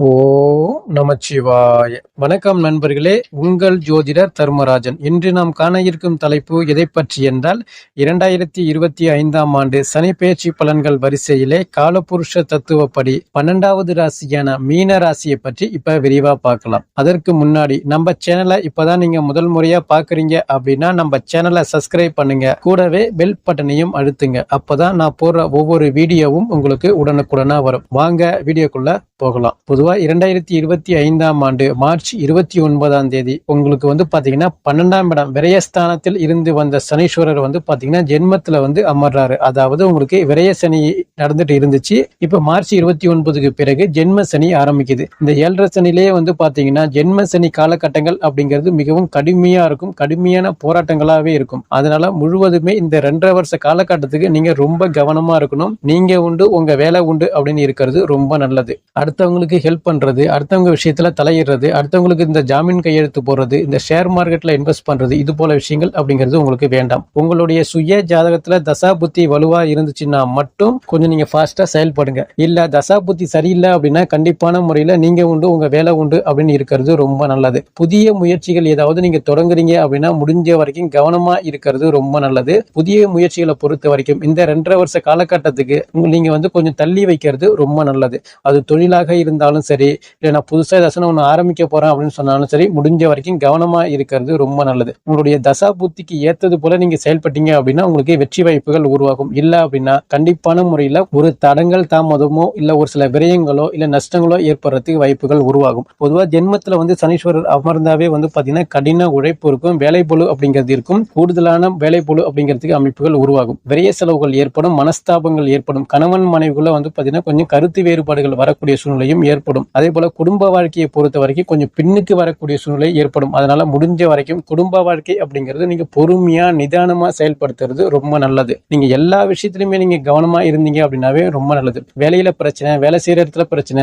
Oh, நமச்சிவாய. வணக்கம் நண்பர்களே உங்கள் ஜோதிடர் தர்மராஜன். இன்று நாம் காண இருக்கும் தலைப்பு எதை பற்றி என்றால் இரண்டாயிரத்தி இருபத்தி ஐந்தாம் ஆண்டு சனி பெயர்ச்சி பலன்கள் வரிசையிலே காலபுருஷ தத்துவப்படி பன்னெண்டாவது ராசியான மீன ராசியை பற்றி இப்ப விரிவா பார்க்கலாம். அதற்கு முன்னாடி நம்ம சேனலை இப்பதான் நீங்க முதல் முறையா பாக்குறீங்க அப்படின்னா நம்ம சேனலை சப்ஸ்கிரைப் பண்ணுங்க. கூடவே பெல் பட்டனையும் அழுத்துங்க. அப்பதான் நான் போடுற ஒவ்வொரு வீடியோவும் உங்களுக்கு உடனுக்குடனா வரும். வாங்க வீடியோக்குள்ள போகலாம். பொதுவா இரண்டாயிரத்தி இருபத்தி ஐந்தாம் ஆண்டு மார்ச் இருபத்தி ஒன்பதாம் தேதி உங்களுக்கு வந்து பார்த்தீங்கன்னா பன்னெண்டாம் இடம் விரயஸ்தானத்தில் இருந்து வந்த சனீஸ்வரர் வந்து பார்த்தீங்கன்னா ஜென்மத்தில் வந்து அமர்றாரு. அதாவது உங்களுக்கு விரய சனி நடந்துட்டு இருந்துச்சு. இப்ப மார்ச் இருபத்தி ஒன்பதுக்கு பிறகு ஜென்ம சனி ஆரம்பிக்குது. இந்த ஏழரை சனிலேயே வந்து பாத்தீங்கன்னா ஜென்ம சனி காலகட்டங்கள் அப்படிங்கிறது மிகவும் கடுமையா இருக்கும். கடுமையான போராட்டங்களாகவே இருக்கும். அதனால முழுவதுமே இந்த ரெண்டரை வருஷ காலகட்டத்துக்கு நீங்க ரொம்ப கவனமா இருக்கணும். நீங்க உண்டு உங்க வேலை உண்டு அப்படின்னு இருக்கிறது ரொம்ப நல்லது. அடுத்தவங்களுக்கு ஹெல்ப் பண்றது அடுத்தவங்க விஷயத்துல தலையிடுறது அடுத்தவங்களுக்கு இந்த ஜாமீன் கையெழுத்து போடுறது இந்த ஷேர் மார்க்கெட்ல இன்வெஸ்ட் பண்றது இது போல விஷயங்கள் அப்படிங்கிறது உங்களுக்கு வேண்டாம். உங்களுடைய சுய ஜாதகத்துல தசா புத்தி வலுவா இருந்துச்சுன்னா மட்டும் கொஞ்சம் நீங்க ஃபாஸ்டா செயல்படுங்க. இல்ல தசா புத்தி சரியில்லை அப்படின்னா கண்டிப்பான முறையில நீங்க உண்டு உங்க வேலை உண்டு அப்படின்னு இருக்கிறது ரொம்ப நல்லது. புதிய முயற்சிகள் ஏதாவது நீங்க தொடங்குறீங்க அப்படின்னா முடிஞ்ச வரைக்கும் கவனமா இருக்கிறது ரொம்ப நல்லது. புதிய முயற்சிகளை பொறுத்த வரைக்கும் இந்த ரெண்டரை வருஷ காலகட்டத்துக்கு நீங்கள் நீங்க வந்து கொஞ்சம் தள்ளி வைக்கிறது ரொம்ப நல்லது. அது தொழிலாக இருந்தாலும் சரி இல்லை நான் புதுசாக ஏதாச்சும் ஒன்று ஆரம்பிக்க போறேன் அப்படின்னு சொன்னாலும் சரி முடிஞ்ச வரைக்கும் கவனமா இருக்கிறது ரொம்ப நல்லது. உங்களுடைய தசா புத்திக்கு ஏத்தது போல நீங்க செயல்பட்டீங்க அப்படின்னா உங்களுக்கு வெற்றி வாய்ப்புகள் உருவாகும். இல்ல அப்படின்னா கண்டிப்பான முறையில ஒரு தடங்கள் தாமதமோ இல்ல ஒரு சில விரயங்களோ இல்ல நஷ்டங்களோ ஏற்படுறதுக்கு வாய்ப்புகள் உருவாகும். பொதுவா ஜென்மத்துல வந்து சனீஸ்வரர் அமர்ந்தாவே வந்து பாத்தீங்கன்னா கடின உழைப்பு இருக்கும் வேலைப்பொழு அப்படிங்கிறது இருக்கும் கூடுதலான வேலைப்பொழு அப்படிங்கிறதுக்கு அமைப்புகள் உருவாகும். விரைய செலவுகள் ஏற்படும் மனஸ்தாபங்கள் ஏற்படும் கணவன் மனைவிக்குள்ள வந்து பாத்தீங்கன்னா கொஞ்சம் கருத்து வேறுபாடுகள் வரக்கூடிய சூழ்நிலையும் ஏற்படும். அதே போல குடும்ப வாழ்க்கையை பொறுத்த வரைக்கும் கொஞ்சம் பின்னுக்கு வரக்கூடிய சூழ்நிலை ஏற்படும். அதனால முடிஞ்ச வரைக்கும் குடும்ப வாழ்க்கை அப்படிங்கிறது நீங்க பொறுமையா நிதானமா செயல்படுத்துறது ரொம்ப நல்லது. நீங்க எல்லா விஷயத்திலுமே நீங்க கவனமா இருந்தீங்க அப்படின்னாவே ரொம்ப நல்லது. வேலையில பிரச்சனை வேலை செய்யற இடத்துல பிரச்சனை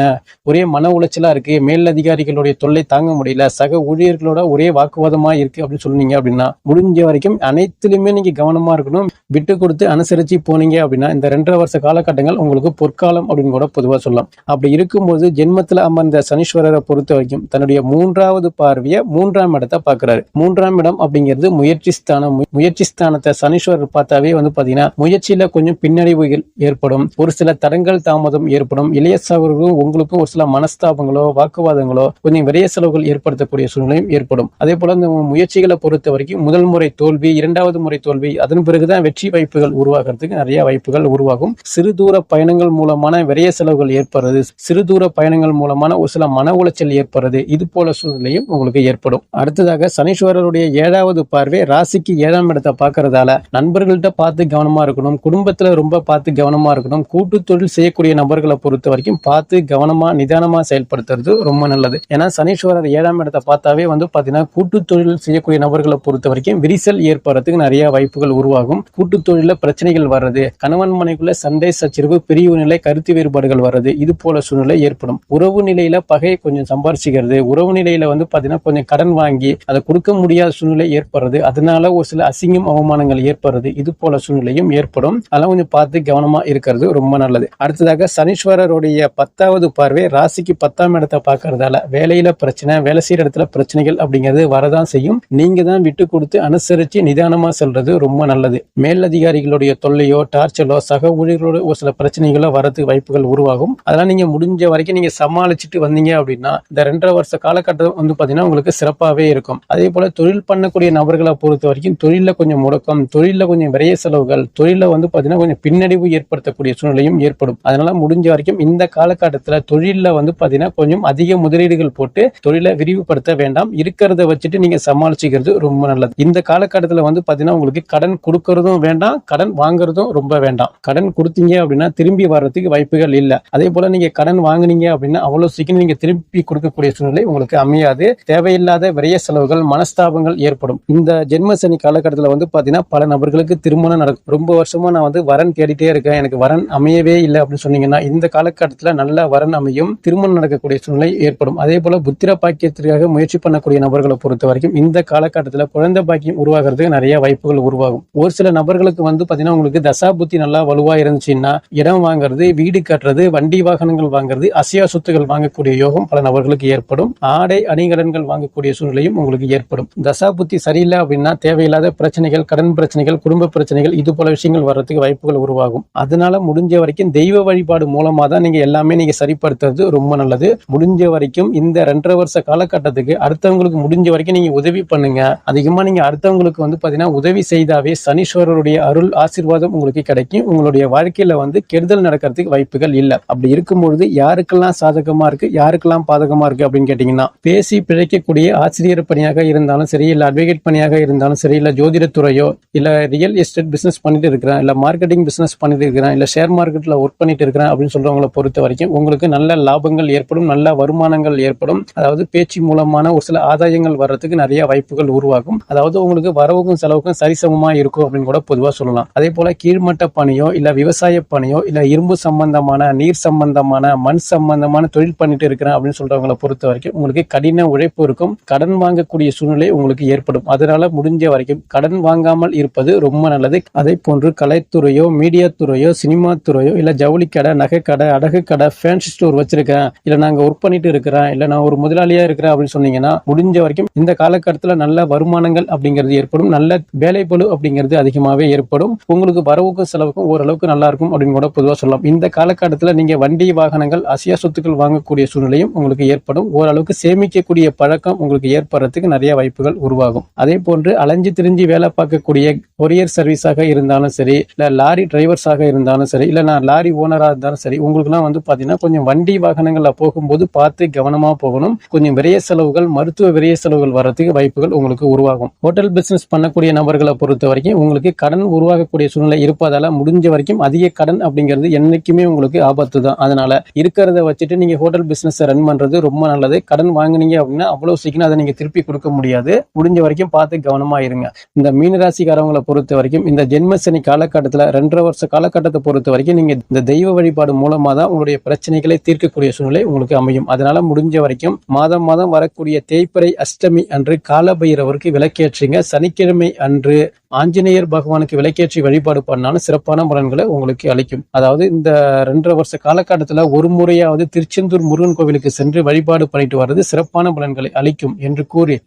ஒரே மன உளைச்சலா இருக்கு மேல் அதிகாரிகளுடைய தொல்லை தாங்க முடியல சக ஊழியர்களோட ஒரே வாக்குவாதமா இருக்கு அப்படின்னு சொன்னீங்க அப்படின்னா முடிஞ்ச வரைக்கும் அனைத்திலுமே நீங்க கவனமா இருக்கணும். விட்டு கொடுத்து அனுசரிச்சு போனீங்க அப்படின்னா இந்த ரெண்டரை வருஷ காலகட்டங்கள் உங்களுக்கு பொற்காலம் அப்படின்னு கூட பொதுவா சொல்லலாம். அப்படி இருக்கும்போது ஜென்மத்துல அமர்ந்த சனீஸ்வரரை பொறுத்த வரைக்கும் தன்னுடைய மூன்றாவது பார்வையை மூன்றாம் இடத்தை பாக்குறாரு மூன்றாம் இடம் அப்படிங்கிறது முயற்சி ஸ்தானம் முயற்சி ஸ்தானத்தை சனீஸ்வரர் பார்த்தாவே வந்து பாத்தீங்கன்னா முயற்சியில கொஞ்சம் பின்னடைவுகள் ஏற்படும். ஒரு சில தடங்கள் தாமதம் ஏற்படும். இளைய சகோதரர்களும் உங்களுக்கும் ஒரு சில மனஸ்தாபங்களோ வாக்குவாதங்களோ கொஞ்சம் விரைய செலவுகள் ஏற்படுத்தக்கூடிய சூழ்நிலையும் ஏற்படும். அதே போல இந்த முயற்சிகளை பொறுத்த வரைக்கும் முதல் முறை தோல்வி இரண்டாவது முறை தோல்வி அதன் பிறகுதான் வெற்றி வாய்ப்புகள் உருவாகிறதுக்கு நிறைய வாய்ப்புகள் உருவாகும். சிறு தூர பயணங்கள் மூலமான விரைய செலவுகள் ஏற்படுறது சிறு தூர பயணங்கள் மூலமான ஒரு சில மன உளைச்சல் ஏற்படுறது இது போல சூழ்நிலையும் உங்களுக்கு ஏற்படும். அடுத்ததாக சனீஸ்வரருடைய ஏழாவது பார்வை ராசிக்கு ஏழாம் இடத்தை பார்க்கறதால நண்பர்கள்ட்ட பார்த்து கவனமா இருக்கணும் குடும்பத்துல ரொம்ப பார்த்து கவனமா இருக்கட்டும் கூட்டு தொழில் செய்யக்கூடிய நபர்களை பொறுத்த வரைக்கும் பார்த்து கவனமா நிதானமா செயல்படுத்துறது ரொம்ப நல்லது. ஏன்னா சனீஸ்வரர் ஏழாம் இடத்தை பார்த்தாவே வந்து பாத்தீங்கன்னா கூட்டு தொழில் செய்யக்கூடிய நபர்களை பொறுத்த வரைக்கும் விரிசல் ஏற்படுறதுக்கு நிறைய வாய்ப்புகள் உருவாகும். கூட்டு தொழில பிரச்சனைகள் வர்றது கணவன் மனைக்குள்ள சண்டை சச்சரிவு பிரிவு நிலை கருத்து வேறுபாடுகள் வர்றது இது போல சூழ்நிலை ஏற்படும். உறவு நிலையில பகையை கொஞ்சம் சம்பாரிச்சுக்கிறது உறவு நிலையில வந்து பாத்தீங்கன்னா கொஞ்சம் கடன் வாங்கி அதை கொடுக்க முடியாத சூழ்நிலை ஏற்படுறது அதனால ஒரு சில அசிங்கம் அவமானங்கள் ஏற்படுறது இது போல சூழ்நிலையும் ஏற்படும். அதெல்லாம் கொஞ்சம் பார்த்து கவனமா இருக்க இருக்கிறது ரொம்ப நல்லது. அடுத்ததாக சனீஸ்வரருடைய பத்தாவது பார்வை ராசிக்கு பத்தாம் இடத்தை பார்க்கறதால வேலையில பிரச்சனை வேலை செய்யற இடத்துல பிரச்சனைகள் அப்படிங்கிறது வரதான் செய்யும். நீங்க தான் விட்டு கொடுத்து அனுசரிச்சு நிதானமா செல்றது ரொம்ப நல்லது. மேலதிகாரிகளுடைய தொல்லையோ டார்ச்சலோ சக ஊழியர்களோட ஒரு சில பிரச்சனைகளோ வரதுக்கு வாய்ப்புகள் உருவாகும். அதெல்லாம் நீங்க முடிஞ்ச வரைக்கும் நீங்க சமாளிச்சுட்டு வந்தீங்க அப்படின்னா இந்த ரெண்டரை வருஷ காலகட்டம் வந்து பாத்தீங்கன்னா உங்களுக்கு சிறப்பாவே இருக்கும். அதே போல தொழில் பண்ணக்கூடிய நபர்களை பொறுத்த வரைக்கும் தொழில கொஞ்சம் முடக்கம் தொழில கொஞ்சம் விரைய செலவுகள் தொழில வந்து பாத்தீங்கன்னா கொஞ்சம் பின்னடைவு ஏற்படுத்த ஏற்படுத்தக்கூடிய சூழ்நிலையும் ஏற்படும். அதனால முடிஞ்ச வரைக்கும் இந்த காலகட்டத்தில் தொழிலில் வந்து பார்த்தீங்கன்னா கொஞ்சம் அதிக முதலீடுகள் போட்டு தொழிலை விரிவுபடுத்த வேண்டாம். இருக்கிறத வச்சுட்டு நீங்கள் சமாளிச்சுக்கிறது ரொம்ப நல்லது. இந்த காலகட்டத்தில் வந்து பார்த்தீங்கன்னா உங்களுக்கு கடன் கொடுக்கறதும் வேண்டாம் கடன் வாங்குறதும் ரொம்ப வேண்டாம். கடன் கொடுத்தீங்க அப்படின்னா திரும்பி வர்றதுக்கு வாய்ப்புகள் இல்லை. அதே போல நீங்க கடன் வாங்குனீங்க அப்படின்னா அவ்வளவு சீக்கிரம் நீங்க திருப்பி கொடுக்கக்கூடிய சூழ்நிலை உங்களுக்கு அமையாது. தேவையில்லாத விரைய செலவுகள் மனஸ்தாபங்கள் ஏற்படும். இந்த ஜென்மசனி காலகட்டத்தில் வந்து பாத்தீங்கன்னா பல நபர்களுக்கு திருமணம் நடக்கும். ரொம்ப வருஷமா நான் வந்து வரன் தேடிட்டே இருக்கேன். எனக்கு வரன் அமையவே இல்லை அப்படின்னு சொன்னீங்கன்னா இந்த காலகட்டத்தில் நல்ல வரன் அமையும் திருமணம் நடக்கக்கூடிய சூழ்நிலை ஏற்படும். அதே போல புத்திர பாக்கியத்திற்காக முயற்சி பண்ணக்கூடிய நபர்களை பொறுத்த வரைக்கும் இந்த காலகட்டத்தில் குழந்தை பாக்கியம் உருவாகிறதுக்கு நிறைய வாய்ப்புகள் உருவாகும். ஒரு சில நபர்களுக்கு வந்து பாத்தீங்கன்னா உங்களுக்கு தசா புத்தி நல்லா வலுவா இருந்துச்சுன்னா இடம் வாங்குறது வீடு கட்டுறது வண்டி வாகனங்கள் வாங்குறது அசியா சொத்துகள் வாங்கக்கூடிய யோகம் பல நபர்களுக்கு ஏற்படும். ஆடை அணிகலன்கள் வாங்கக்கூடிய சூழ்நிலையும் உங்களுக்கு ஏற்படும். தசா புத்தி சரியில்லை அப்படின்னா தேவையில்லாத பிரச்சனைகள் கடன் பிரச்சனைகள் குடும்ப பிரச்சனைகள் இது போல விஷயங்கள் வர்றதுக்கு வாய்ப்புகள் உருவாகும். அதனால முடிஞ்ச வரைக்கும் தெய்வ வழிபாடு மூலமா தான் நீங்க எல்லாமே நீங்க சரிப்படுத்துறது ரொம்ப நல்லது. முடிஞ்ச வரைக்கும் இந்த ரெண்டரை வருஷ காலகட்டத்துக்கு அடுத்தவங்களுக்கு முடிஞ்ச வரைக்கும் நீங்க உதவி பண்ணுங்க. அதிகமா நீங்க அடுத்தவங்களுக்கு வந்து பாத்தீங்கன்னா உதவி செய்தாவே சனீஸ்வரருடைய அருள் ஆசீர்வாதம் உங்களுக்கு கிடைக்கும். உங்களுடைய வாழ்க்கையில வந்து கெடுதல் நடக்கிறதுக்கு வாய்ப்புகள் இல்லை. அப்படி இருக்கும்பொழுது யாருக்கெல்லாம் சாதகமா இருக்கு யாருக்கெல்லாம் பாதகமா இருக்கு அப்படின்னு கேட்டீங்கன்னா பேசி பிழைக்கக்கூடிய ஆசிரியர் பணியாக இருந்தாலும் சரி இல்ல அட்வொகேட் பணியாக இருந்தாலும் சரி இல்ல ஜோதிடத்துறையோ இல்ல ரியல் எஸ்டேட் பிசினஸ் பண்ணிட்டு இருக்கிறேன் இல்ல மார்க்கெட்டிங் பிசினஸ் பண்ணிட்டு இருக்கிறேன் இல்ல ஷேர் மார்க்கெட்டில் ஒர்க் பண்ணிட்டு இருக்கிறேன் அப்படின்னு சொல்றவங்களை பொறுத்த வரைக்கும் உங்களுக்கு நல்ல லாபங்கள் ஏற்படும் நல்ல வருமானங்கள் ஏற்படும். அதாவது பேச்சு மூலமான ஒரு சில ஆதாயங்கள் வர்றதுக்கு நிறைய வாய்ப்புகள் உருவாகும். அதாவது உங்களுக்கு வரவுக்கும் செலவுக்கும் சரிசமமாக இருக்கும் அப்படின்னு கூட பொதுவாக சொல்லலாம். அதே போல் கீழ்மட்ட பணியோ இல்லை விவசாய பணியோ இல்லை இரும்பு சம்பந்தமான நீர் சம்பந்தமான மண் சம்பந்தமான தொழில் பண்ணிட்டு இருக்கிறேன் அப்படின்னு சொல்றவங்களை பொறுத்த வரைக்கும் உங்களுக்கு கடின உழைப்பு இருக்கும். கடன் வாங்கக்கூடிய சூழ்நிலை உங்களுக்கு ஏற்படும். அதனால முடிஞ்ச வரைக்கும் கடன் வாங்காமல் இருப்பது ரொம்ப நல்லது. அதே போன்று கலைத்துறையோ மீடியா துறையோ சினிமா துறையோ இல்ல ஜவுளி கடை நகை கடை அடகு கடை ஃபேன்சி ஸ்டோர் வச்சிருக்கேன். இல்ல நாங்க ஒர்க் பண்ணிட்டு இருக்கிறேன். இல்ல நான் ஒரு முதலாளியா இருக்கிறேன் அப்படின்னு சொன்னீங்கன்னா முடிஞ்ச வரைக்கும் இந்த காலகட்டத்துல நல்ல வருமானங்கள் அப்படிங்கிறது ஏற்படும். நல்ல வேலைப்பளு அப்படிங்கிறது அதிகமாகவே ஏற்படும். உங்களுக்கு வரவுக்கும் செலவுக்கும் ஓரளவுக்கு நல்லா இருக்கும் அப்படின்னு கூட பொதுவாக சொல்லலாம். இந்த காலகட்டத்தில் நீங்க வண்டி வாகனங்கள் அசியா சொத்துக்கள் வாங்கக்கூடிய சூழ்நிலையும் உங்களுக்கு ஏற்படும். ஓரளவுக்கு சேமிக்கக்கூடிய பழக்கம் உங்களுக்கு ஏற்படுறதுக்கு நிறைய வாய்ப்புகள் உருவாகும். அதே போன்று அலைஞ்சு திரிஞ்சு வேலை பார்க்கக்கூடிய கொரியர் சர்வீஸாக இருந்தாலும் சரி இல்லை லாரி டிரைவர்ஸாக இருந்தாலும் சரி இல்ல நான் லாரி ஓனரா இருந்தாலும் சரி உங்களுக்குலாம் வந்து பாத்தீங்கன்னா கொஞ்சம் வண்டி வாகனங்களில் போகும்போது பார்த்து கவனமா போகணும். கொஞ்சம் விரைய செலவுகள் மருத்துவ விரைய செலவுகள் வர்றதுக்கு வாய்ப்புகள் உங்களுக்கு உருவாகும். ஹோட்டல் பிஸ்னஸ் பண்ணக்கூடிய நபர்களை பொறுத்த வரைக்கும் உங்களுக்கு கடன் உருவாகக்கூடிய சூழ்நிலை இருப்பதால முடிஞ்ச வரைக்கும் அதிக கடன் அப்படிங்கிறது என்றைக்குமே உங்களுக்கு ஆபத்து தான். அதனால இருக்கிறத வச்சுட்டு நீங்க ஹோட்டல் பிஸ்னஸை ரன் பண்றது ரொம்ப நல்லது. கடன் வாங்குனீங்க அப்படின்னா அவ்வளோ சீக்கிரம் அதை நீங்க திருப்பி கொடுக்க முடியாது. முடிஞ்ச வரைக்கும் பார்த்து கவனமாக இருங்க. இந்த மீனராசிக்காரவங்களை பொறுத்த வரைக்கும் இந்த ஜென்மசனி காலகட்டத்தில் ரெண்டரை வருஷ காலகட்டத்தை பொறுத்த வரைக்கும் நீங்கள் இந்த தெய்வ வழிபாடு மூலமாக தான் உங்களுடைய பிரச்சனைகளை தீர்க்கக்கூடிய சூழ்நிலை உங்களுக்கு அமையும். அதனால முடிஞ்ச வரைக்கும் மாதம் மாதம் வரக்கூடிய தேய்ப்பறை அஷ்டமி அன்று காலபைரவருக்கு விளக்கேற்றுங்க. சனிக்கிழமை அன்று ஆஞ்சநேயர் பகவானுக்கு விளக்கேற்றி வழிபாடு பண்ணாலும் சிறப்பான பலன்களை உங்களுக்கு அளிக்கும். அதாவது இந்த ரெண்டரை வருஷ காலகட்டத்தில் ஒரு முறையாவது திருச்செந்தூர் முருகன் கோவிலுக்கு சென்று வழிபாடு பண்ணிட்டு வர்றது சிறப்பான பலன்களை அளிக்கும் என்று கூறி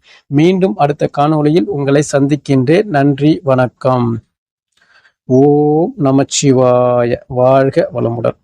மீண்டும் அடுத்த காணொளியில் உங்களை சந்திக்கின்றேன். நன்றி வணக்கம். ஓம் நமச்சிவாய. வாழ்க வளமுடன்.